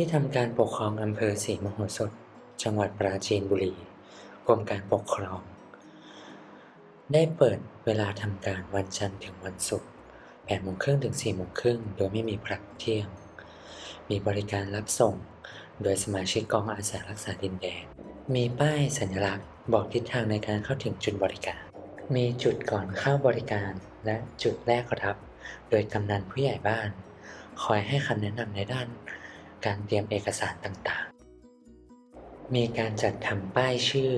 ที่ทำการปกครองอำเภอศรีมโหสถ จังหวัดปราจีนบุรีกรมการปกครอง ได้เปิดเวลาทำการวันจันทร์ถึงวันศุกร์8โมงครึ่งถึง4โมงครึ่งโดยไม่มีพระเที่ยง มีบริการรับส่ง โดยสมาชิกกองอาสารักษาดินแดน มีป้ายสัญลักษณ์ บอกทิศทางในการเข้าถึงจุดบริการ มีจุดก่อนเข้าบริการและจุดแรกรับ โดยกำนันผู้ใหญ่บ้าน คอยให้คำแนะนำในด้าน การเตรียมเอกสารต่างๆ มีการจัดทำป้ายชื่อ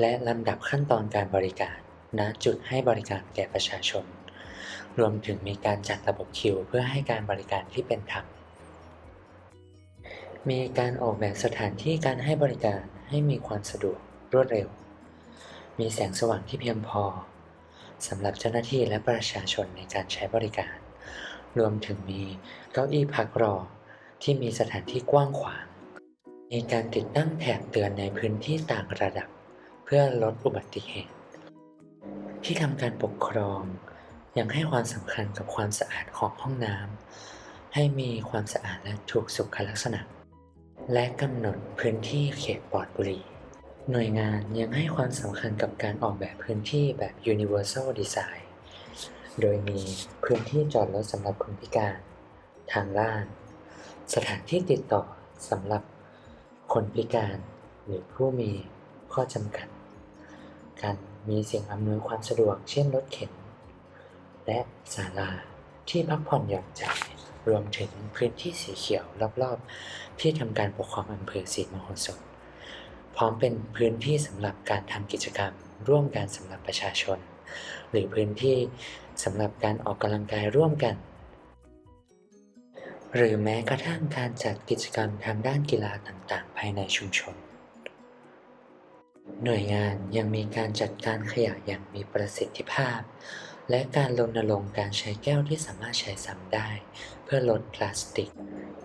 และลำดับขั้นตอนการบริการณจุดให้บริการแก่ประชาชน รวมถึงมีการจัดระบบคิว เพื่อให้การบริการที่เป็นธรรม มีการออกแบบสถานที่การให้บริการให้มีความสะดวกรวดเร็ว มีแสงสว่างที่เพียงพอสำหรับเจ้าหน้าที่และประชาชนในการใช้บริการ รวมถึงมีเก้าอี้พักรอ ที่มีสถานที่กว้างขวาง มีการติดตั้งแถบเตือนในพื้นที่ต่างระดับ เพื่อลดอุบัติเหตุ ที่ทำการปกครอง ยังให้ความสำคัญกับความสะอาดของห้องน้ำให้มีความสะอาดและถูกสุขลักษณะ และกำหนดพื้นที่เขตปลอดบุหรี่หน่วยงานยังให้ความสำคัญกับการออกแบบพื้นที่แบบ universal design โดยมีพื้นที่จอดรถสำหรับคนพิการ ทางล่าง สถานที่ติดต่อสำหรับคนพิการหรือผู้มีข้อจำกัด การมีสิ่งอำนวยความสะดวกเช่นรถเข็น และศาลาที่พักผ่อนหย่อนใจรวมถึงพื้นที่สีเขียวรอบๆ ที่ทำการปกครองอำเภอศรีมโหสถ พร้อมเป็นพื้นที่สำหรับการทำกิจกรรม ร่วมกันสำหรับประชาชน หรือพื้นที่สำหรับการออกกำลังกายร่วมกัน หรือแม้กระทั่งการจัดกิจกรรมทางด้านกีฬาต่างๆ ภายในชุมชน หน่วยงานยังมีการจัดการขยะอย่างมีประสิทธิภาพ และการรณรงค์การใช้แก้วที่สามารถใช้ซ้ำได้ เพื่อลดพลาสติก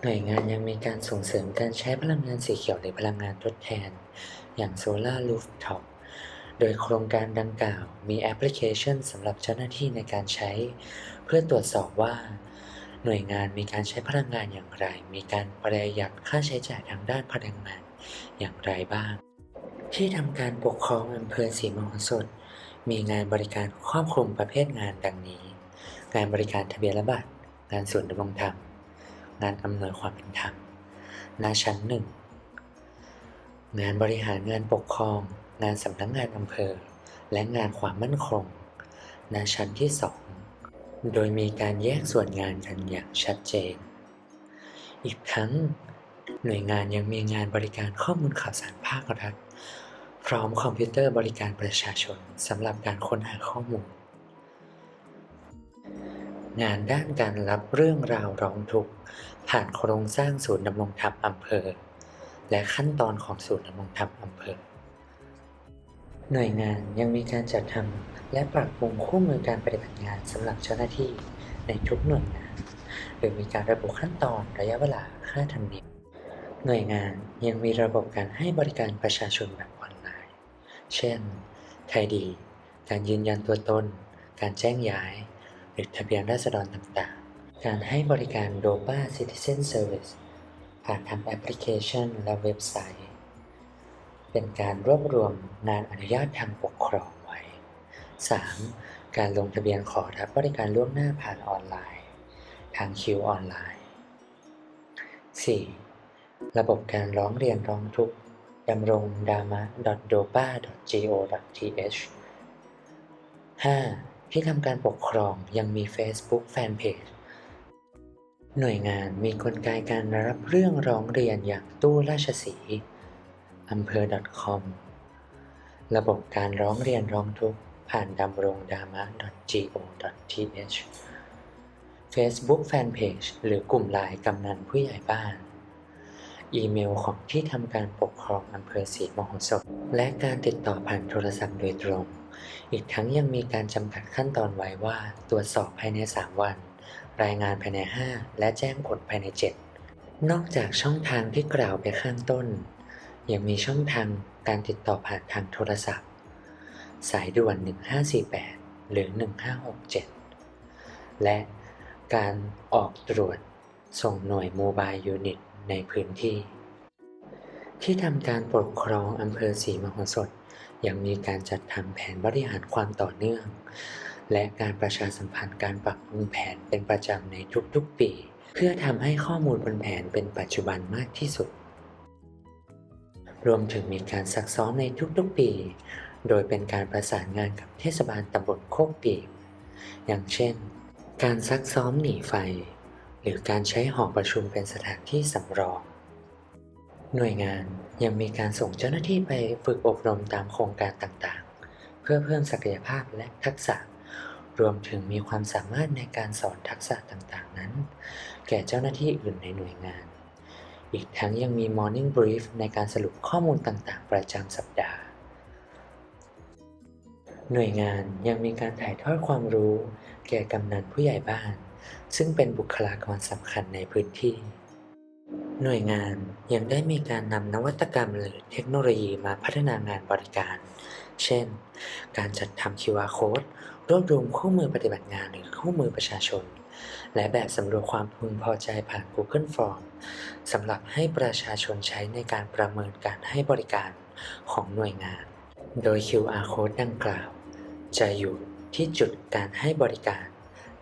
หน่วยงานยังมีการส่งเสริมการใช้พลังงานสีเขียวหรือพลังงานทดแทน อย่างโซลารูฟท็อปโดยโครงการดังกล่าวมีแอปพลิเคชันสำหรับเจ้าหน้าที่ในการใช้ เพื่อตรวจสอบว่า หน่วยงานมีการใช้พลังงานอย่างไร มีการประหยัดค่าใช้จ่ายทางด้านพลังงานอย่างไรบ้าง ที่ทำการปกครองอำเภอศรีมหสถมีงานบริการครอบคลุมประเภทงานดังนี้ งานบริการทะเบียนและบัตร งานศูนดำรงธรรม งานอำนวยความเป็นธรรมณชั้นหนึ่ง งานบริหารงานปกครอง งานสำนักงานอำเภอ และงานความมั่นคงณชั้นที่สอง โดยมีการแยกส่วนงานกันอย่างชัดเจน อีกทั้งหน่วยงานยังมีงานบริการข้อมูลข่าวสารภาครัฐ พร้อมคอมพิวเตอร์บริการประชาชนสำหรับการค้นหาข้อมูล งานด้านการรับเรื่องราวร้องทุกข์ผ่านโครงสร้างศูนย์ดำรงธรรมอำเภอ และขั้นตอนของศูนย์ดำรงธรรมอำเภอ หน่วยงานยังมีการจัดทำและปรับปรุงคู่มือการปฏิบัติงานสำหรับเจ้าหน้าที่ในทุกหน่วยงานโดยมีการระบุขั้นตอนระยะเวลาค่าธรรมเนียมหน่วยงานยังมีระบบการให้บริการประชาชนแบบออนไลน์ เช่น ไทยดี การยืนยันตัวตน การแจ้งย้าย หรือทะเบียนราษฎรต่างๆ การให้บริการ DOPA Citizen Service ผ่านทางแอปพลิเคชันและเว็บไซต์ เป็นการรวบรวมงานอนุญาตทางปกครองไว้ 3. การลงทะเบียนขอรับบริการล่วงหน้าผ่านออนไลน์ ทางคิวออนไลน์ 4. ระบบการร้องเรียนร้องทุกข์ดำรงดามะ dopa go th 5. ที่ทำการปกครองยังมี Facebook Fanpage หน่วยงานมีกลไกการรับเรื่องร้องเรียนอย่างตู้ราชสี อำเภอ .com ระบบการร้องเรียนร้องทุกข์ผ่านดำรงดามะ go th Facebook Fanpage หรือกลุ่มไลน์กำนันผู้ใหญ่บ้าน อีเมลของที่ทำการปกครองอำเภอศรีมโหสถและการติดต่อผ่านโทรศัพท์โดยตรง อีกทั้งยังมีการจำกัดขั้นตอนไว้ว่า ตรวจสอบภายใน 3 วัน รายงานภายใน 5 และแจ้งผลภายใน 7 นอกจากช่องทางที่กล่าวไปข้างต้น ยังมีช่องทางการติดต่อผ่านทางโทรศัพท์ สายด่วน 1548 หรือ 1567 และการออกตรวจส่งหน่วยโมบายยูนิตในพื้นที่ ที่ทำการปกครองอำเภอศรีมหสถยังมีการจัดทำแผนบริหารความต่อเนื่อง และการประชาสัมพันธ์การปรับปรุงแผนเป็นประจำในทุกๆปี เพื่อทำให้ข้อมูลบนแผนเป็นปัจจุบันมากที่สุด รวมถึงมีการซักซ้อมในทุกๆปี โดยเป็นการประสานงานกับเทศบาลตำบลโคกปีบอย่างเช่น การซักซ้อมหนีไฟ หรือการใช้หอประชุมเป็นสถานที่สำรอง หน่วยงานยังมีการส่งเจ้าหน้าที่ไปฝึกอบรมตามโครงการต่างๆ เพื่อเพิ่มศักยภาพและทักษะ รวมถึงมีความสามารถในการสอนทักษะต่างๆนั้น แก่เจ้าหน้าที่อื่นในหน่วยงาน อีกทั้งยังมี Morning Brief ในการสรุปข้อมูลต่างๆ ประจำสัปดาห์ หน่วยงานยังมีการถ่ายทอดความรู้ แก่กำนันผู้ใหญ่บ้าน ซึ่งเป็นบุคลากรสำคัญในพื้นที่ หน่วยงานยังได้มีการนำนวัตกรรมหรือเทคโนโลยีมาพัฒนางานบริการ เช่น การจัดทำ QR Code รวบรวมคู่มือปฏิบัติงานหรือคู่มือประชาชน และแบบสำรวจความพึงพอใจผ่าน Google Form สำหรับให้ประชาชนใช้ในการประเมินการให้บริการของหน่วยงาน โดย QR Code ดังกล่าว จะอยู่ที่จุดการให้บริการ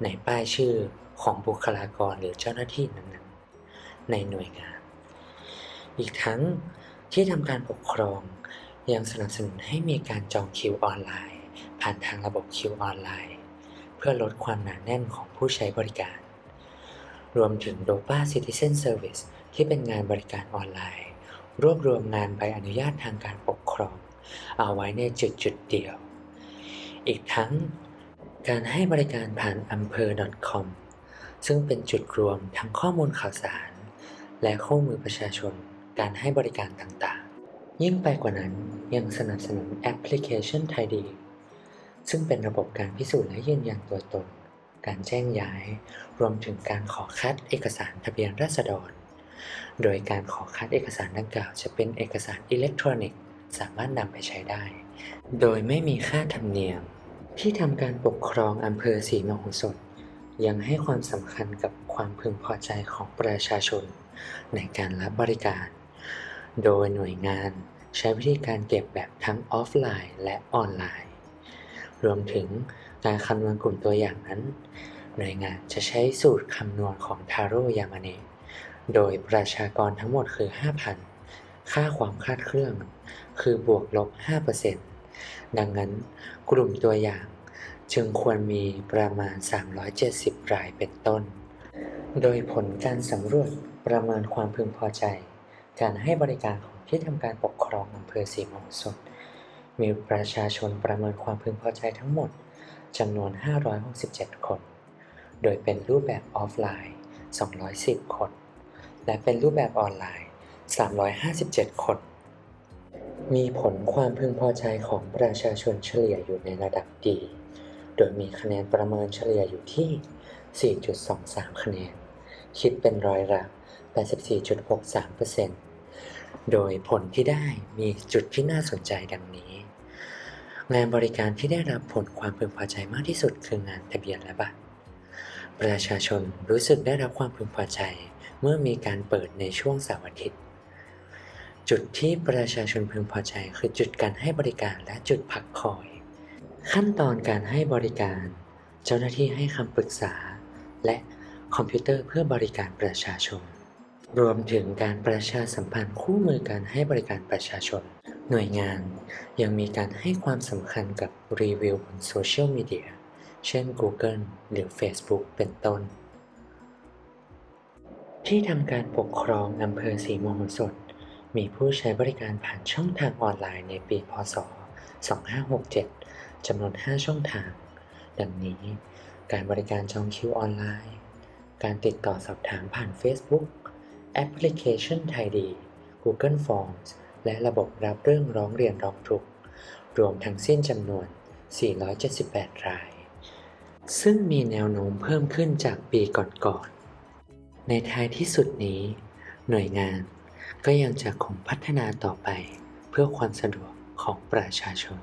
ในป้ายชื่อของบุคลากรหรือเจ้าหน้าที่นั้นๆ ในหน่วยงาน อีกทั้งที่ทำการปกครองยังสนับสนุนให้มีการจองคิวออนไลน์ ผ่านทางระบบคิวออนไลน์ เพื่อลดความหนาแน่นของผู้ใช้บริการ รวมถึง DOPA Citizen Service ที่เป็นงานบริการออนไลน์ รวบรวมงานใบอนุญาตทางการปกครอง เอาไว้ในจุดจุดๆเดียว อีกทั้งการให้บริการผ่านอำเภอ .com ซึ่งเป็นจุดรวมทั้งข้อมูลข่าวสาร และข้อมือประชาชนการให้บริการต่างๆ ยิ่งไปกว่านั้นยังสนับสนุนแอปพลิเคชันไทยดี ซึ่งเป็นระบบการพิสูจน์และยืนยันตัวตน การแจ้งย้าย รวมถึงการขอคัดเอกสารทะเบียนราษฎร โดยการขอคัดเอกสารดังกล่าวจะเป็นเอกสารอิเล็กทรอนิกส์ สามารถนำไปใช้ได้ โดยไม่มีค่าธรรมเนียม ที่ทำการปกครองอำเภอศรีมโหสถ ยังให้ความสำคัญกับความพึงพอใจของประชาชน ในการรับบริการ โดยหน่วยงานใช้วิธีการเก็บแบบทั้งออฟไลน์และออนไลน์ รวมถึงการคำนวณกลุ่มตัวอย่างนั้น หน่วยงานจะใช้สูตรคำนวณของทาโร่ยามาเนะโดยประชากรทั้งหมดคือ 5,000 ค่าความคลาดเคลื่อนคือบวกลบ 5%ดังนั้นกลุ่มตัวอย่างจึงควรมีประมาณ 370 รายเป็นต้น โดยผลการสำรวจประเมินความพึงพอใจ การให้บริการของที่ทำการปกครองอำเภอศรีมโหสถ มีประชาชนประเมินความพึงพอใจทั้งหมดจำนวน 567 คน โดยเป็นรูปแบบออฟไลน์ 210 คน และเป็นรูปแบบออนไลน์ 357 คน มีผลความพึงพอใจของประชาชนเฉลี่ยอยู่ในระดับดี โดยมีคะแนนประเมินเฉลี่ยอยู่ที่ 4.23 คะแนน คิดเป็นร้อยละ 84.63%โดยผลที่ได้มีจุดที่น่าสนใจดังนี้ งานบริการที่ได้รับผลความพึงพอใจมากที่สุดคืองานทะเบียนและบัตร ประชาชนรู้สึกได้รับความพึงพอใจ เมื่อมีการเปิดในช่วงเสาร์อาทิตย์ จุดที่ประชาชนพึงพอใจคือจุดการให้บริการและจุดพักคอย ขั้นตอนการให้บริการ เจ้าหน้าที่ให้คำปรึกษา และคอมพิวเตอร์เพื่อบริการประชาชน รวมถึงการประชาสัมพันธ์คู่มือการให้บริการประชาชน หน่วยงานยังมีการให้ความสำคัญกับรีวิวบนโซเชียลมีเดีย เช่น Google หรือ Facebook เป็นต้น ที่ทำการปกครองอำเภอศรีมโหสถมีผู้ใช้บริการผ่านช่องทางออนไลน์ในปี พศ 2567 จำนวน 5 ช่องทาง ดังนี้ การบริการจองคิวออนไลน์ การติดต่อสอบถามผ่าน Facebook แอปพลิเคชันไทยดี Google Forms และระบบรับเรื่องร้องเรียนร้องทุกข์ รวมทั้งสิ้นจำนวน 478 ราย ซึ่งมีแนวโน้มเพิ่มขึ้นจากปีก่อนๆ ในท้ายที่สุดนี้ หน่วยงานก็ยังจะคงพัฒนาต่อไปเพื่อความสะดวกของประชาชน